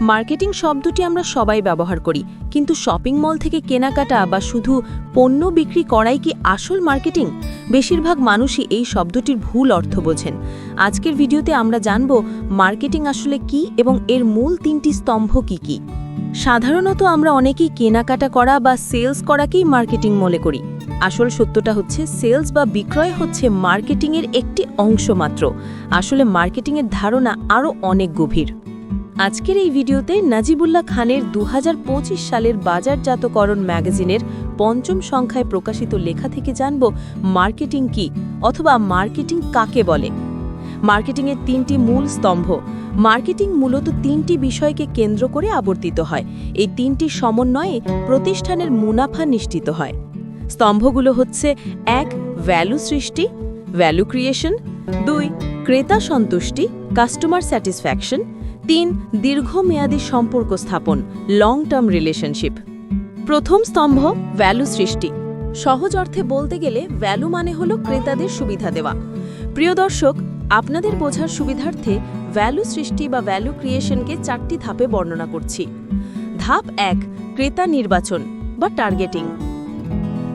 Marketing শব্দটি আমরা সবাই ব্যবহার করি, কিন্তু শপিং মল থেকে কেনাকাটা বা শুধু পণ্য বিক্রি করাই কি আসল মার্কেটিং? বেশিরভাগ মানুষই এই শব্দটির ভুল অর্থ বোঝেন। আজকের ভিডিওতে আমরা জানব মার্কেটিং আসলে কি এবং এর মূল তিনটি স্তম্ভ কি কি। সাধারণত আমরা অনেকেই কেনাকাটা করা বা সেলস করাকেই মার্কেটিং মনে করি। আসল সত্যটা হচ্ছে, সেলস বা বিক্রয় হচ্ছে মার্কেটিংয়ের একটি অংশ মাত্র। আসলে মার্কেটিংয়ের ধারণা আরও অনেক গভীর। আজকের এই ভিডিওতে নাজিবুল্লাহ খানের দু হাজার পঁচিশ সালের বাজারজাতকরণ ম্যাগাজিনের পঞ্চম সংখ্যায় প্রকাশিত লেখা থেকে জানব মার্কেটিং কি অথবা মার্কেটিং কাকে বলে। মার্কেটিংয়ের তিনটি মূল স্তম্ভ। মার্কেটিং মূলত তিনটি বিষয়কে কেন্দ্র করে আবর্তিত হয়। এই তিনটি সমন্বয়ে প্রতিষ্ঠানের মুনাফা নিশ্চিত হয়। স্তম্ভগুলো হচ্ছে এক ভ্যালু সৃষ্টি ভ্যালু ক্রিয়েশন দুই, ক্রেতা সন্তুষ্টি কাস্টমার স্যাটিসফ্যাকশন তিন দীর্ঘমেয়াদী সম্পর্ক স্থাপন লং টার্ম রিলেশনশিপ প্রথম স্তম্ভ ভ্যালু সৃষ্টি। সহজ অর্থে বলতে গেলে ভ্যালু মানে হলো ক্রেতাদের সুবিধা দেওয়া। প্রিয় দর্শক, আপনাদের বোঝার সুবিধার্থে ভ্যালু সৃষ্টি বা ভ্যালু ক্রিয়েশনকে চারটি ধাপে বর্ণনা করছি। ধাপ এক, ক্রেতা নির্বাচন বা টার্গেটিং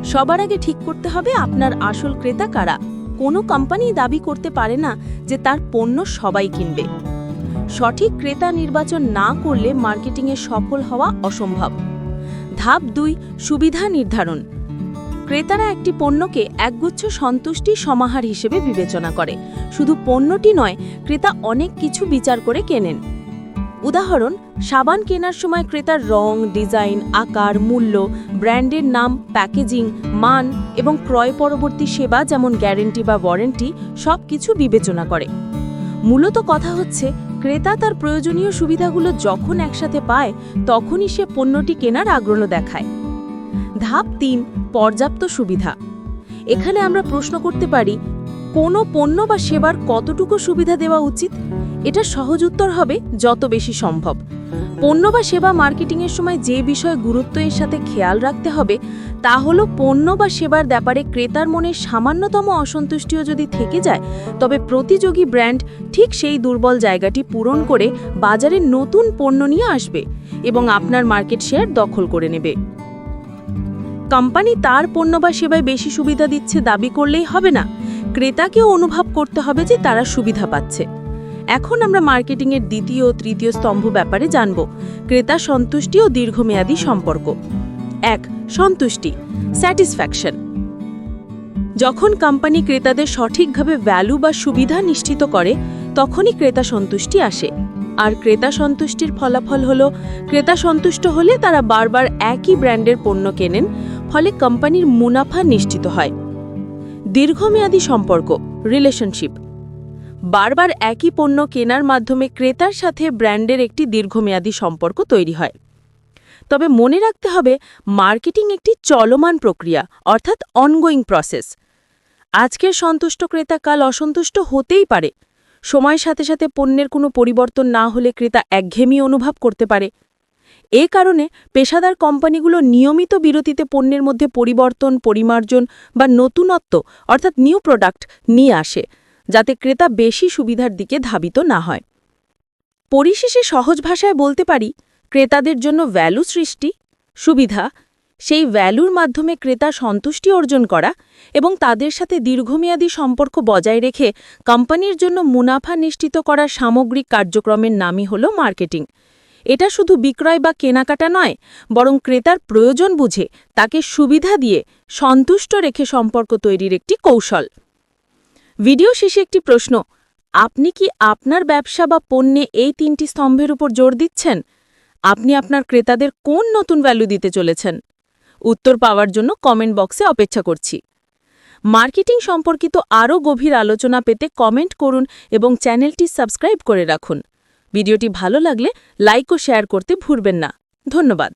সবার আগে ঠিক করতে হবে আপনার আসল ক্রেতা কারা। কোনো কোম্পানি দাবি করতে পারে না যে তার পণ্য সবাই কিনবে। সঠিক ক্রেতা নির্বাচন না করলে মার্কেটিংয়ে সফল হওয়া অসম্ভব। ধাপ দুই, সুবিধা নির্ধারণ। ক্রেতারা একটি পণ্যকে একগুচ্ছ সন্তুষ্টি সমাহার হিসেবে বিবেচনা করে। শুধু পণ্যটি নয়, ক্রেতা অনেক কিছু বিচার করে কেনেন। উদাহরণ, সাবান কেনার সময় ক্রেতার রং, ডিজাইন, আকার, মূল্য, ব্র্যান্ডের নাম, প্যাকেজিং, মান এবং ক্রয় পরবর্তী সেবা যেমন গ্যারেন্টি বা ওয়ারেন্টি সব কিছু বিবেচনা করে। মূলত কথা হচ্ছে ক্রেতা তার প্রয়োজনীয় সুবিধাগুলো যখন একসাথে পায়, তখনই সে পণ্যটি কেনার আগ্রহ দেখায়। ধাপ তিন, পর্যাপ্ত সুবিধা। এখানে আমরা প্রশ্ন করতে পারি, কোনো পণ্য বা সেবার কতটুকু সুবিধা দেওয়া উচিত? এটা সহজ উত্তর হবে, যত বেশি সম্ভব। পণ্য বা সেবা মার্কেটিংয়ের সময় যে বিষয়ে গুরুত্ব এর সাথে খেয়াল রাখতে হবে, তা হলো পণ্য বা সেবার ব্যাপারে ক্রেতার মনে সামান্যতম অসন্তুষ্টিও যদি থেকে যায়, তবে প্রতিযোগী ব্র্যান্ড ঠিক সেই দুর্বল জায়গাটি পূরণ করে বাজারে নতুন পণ্য নিয়ে আসবে এবং আপনার মার্কেট শেয়ার দখল করে নেবে। কোম্পানি তার পণ্য বা সেবায় বেশি সুবিধা দিচ্ছে দাবি করলেই হবে না। ক্রেতাকেও অনুভব করতে হবে যে তারা সুবিধা পাচ্ছে। এখন আমরা মার্কেটিংয়ের দ্বিতীয় ও তৃতীয় স্তম্ভ ব্যাপারে জানব। ক্রেতা সন্তুষ্টি ও দীর্ঘমেয়াদী সম্পর্ক। এক, সন্তুষ্টি, স্যাটিসফ্যাকশন। যখন কোম্পানি ক্রেতাদের সঠিকভাবে ভ্যালু বা সুবিধা নিশ্চিত করে, তখনই ক্রেতা সন্তুষ্টি আসে। আর ক্রেতা সন্তুষ্টির ফলাফল হলো, ক্রেতা সন্তুষ্ট হলে তারা বারবার একই ব্র্যান্ডের পণ্য কেনেন, ফলে কোম্পানির মুনাফা নিশ্চিত হয়। দীর্ঘমেয়াদী সম্পর্ক, রিলেশনশিপ। বারবার একই পণ্য কেনার মাধ্যমে ক্রেতার সাথে ব্র্যান্ডের একটি দীর্ঘমেয়াদী সম্পর্ক তৈরি হয়। তবে মনে রাখতে হবে, মার্কেটিং একটি চলমান প্রক্রিয়া, অর্থাৎ অনগোয়িং প্রসেস আজকের সন্তুষ্ট ক্রেতা কাল অসন্তুষ্ট হতেই পারে। সময়ের সাথে সাথে পণ্যের কোনো পরিবর্তন না হলে ক্রেতা একঘেয়েমি অনুভব করতে পারে। এ কারণে পেশাদার কোম্পানিগুলো নিয়মিত বিরতিতে পণ্যের মধ্যে পরিবর্তন, পরিমার্জন বা নতুনত্ব, অর্থাৎ নিউ প্রোডাক্ট নিয়ে আসে। যাতে ক্রেতা বেশি সুবিধার দিকে ধাবিত না হয়। পরিশেষে সহজ ভাষায় বলতে পারি, ক্রেতাদের জন্য ভ্যালু সৃষ্টি, সুবিধা, সেই ভ্যালুর মাধ্যমে ক্রেতা সন্তুষ্টি অর্জন করা এবং তাদের সাথে দীর্ঘমেয়াদী সম্পর্ক বজায় রেখে কোম্পানির জন্য মুনাফা নিশ্চিত করার সামগ্রিক কার্যক্রমের নামই হল মার্কেটিং এটা শুধু বিক্রয় বা কেনাকাটা নয়, বরং ক্রেতার প্রয়োজন বুঝে, তাকে সুবিধা দিয়ে সন্তুষ্ট রেখে সম্পর্ক তৈরির একটি কৌশল। ভিডিও শেষে একটি প্রশ্ন, আপনি কি আপনার ব্যবসা বা পণ্যে এই তিনটি স্তম্ভের উপর জোর দিচ্ছেন? আপনি আপনার ক্রেতাদের কোন নতুন ভ্যালু দিতে চলেছেন? উত্তর পাওয়ার জন্য কমেন্ট বক্সে অপেক্ষা করছি। মার্কেটিং সম্পর্কিত আরও গভীর আলোচনা পেতে কমেন্ট করুন এবং চ্যানেলটি সাবস্ক্রাইব করে রাখুন। ভিডিওটি ভালো লাগলে লাইক ও শেয়ার করতে ভুলবেন না। ধন্যবাদ।